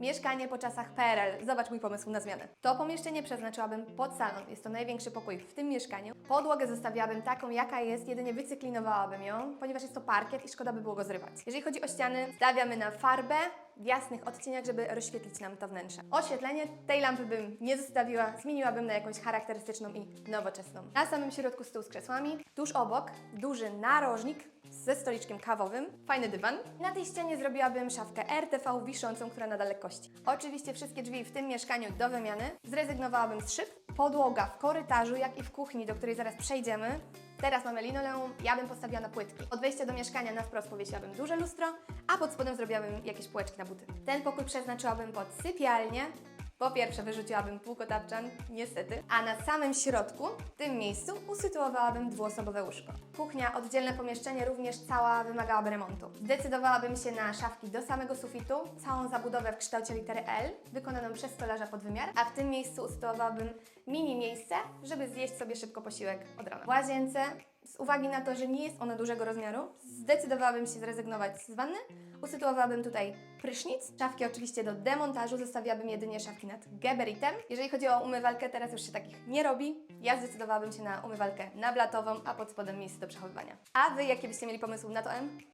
Mieszkanie po czasach PRL. Zobacz mój pomysł na zmianę. To pomieszczenie przeznaczyłabym pod salon. Jest to największy pokój w tym mieszkaniu. Podłogę zostawiłabym taką, jaka jest, jedynie wycyklinowałabym ją, ponieważ jest to parkiet i szkoda by było go zrywać. Jeżeli chodzi o ściany, stawiamy na farbę w jasnych odcieniach, żeby rozświetlić nam to wnętrze. Oświetlenie tej lampy bym nie zostawiła, zmieniłabym na jakąś charakterystyczną i nowoczesną. Na samym środku stół z krzesłami, tuż obok duży narożnik ze stoliczkiem kawowym, fajny dywan. Na tej ścianie zrobiłabym szafkę RTV wiszącą, która nada lekkości. Oczywiście wszystkie drzwi w tym mieszkaniu do wymiany. Zrezygnowałabym z szyb. Podłoga w korytarzu, jak i w kuchni, do której zaraz przejdziemy. Teraz mamy linoleum, ja bym postawiła na płytki. Od wejścia do mieszkania na wprost powiesiłabym duże lustro, a pod spodem zrobiłabym jakieś półeczki na buty. Ten pokój przeznaczyłabym pod sypialnię. Po pierwsze wyrzuciłabym półkotapczan, niestety, a na samym środku, w tym miejscu, usytuowałabym dwuosobowe łóżko. Kuchnia, oddzielne pomieszczenie, również cała wymagałaby remontu. Zdecydowałabym się na szafki do samego sufitu, całą zabudowę w kształcie litery L, wykonaną przez stolarza pod wymiar, a w tym miejscu usytuowałabym mini miejsce, żeby zjeść sobie szybko posiłek od rana. W łazience, uwagi na to, że nie jest ona dużego rozmiaru, zdecydowałabym się zrezygnować z wanny. Usytuowałabym tutaj prysznic. Szafki oczywiście do demontażu, zostawiłabym jedynie szafki nad geberitem. Jeżeli chodzi o umywalkę, teraz już się takich nie robi. Ja zdecydowałabym się na umywalkę nablatową, a pod spodem miejsce do przechowywania. A Wy jakie byście mieli pomysł na to M?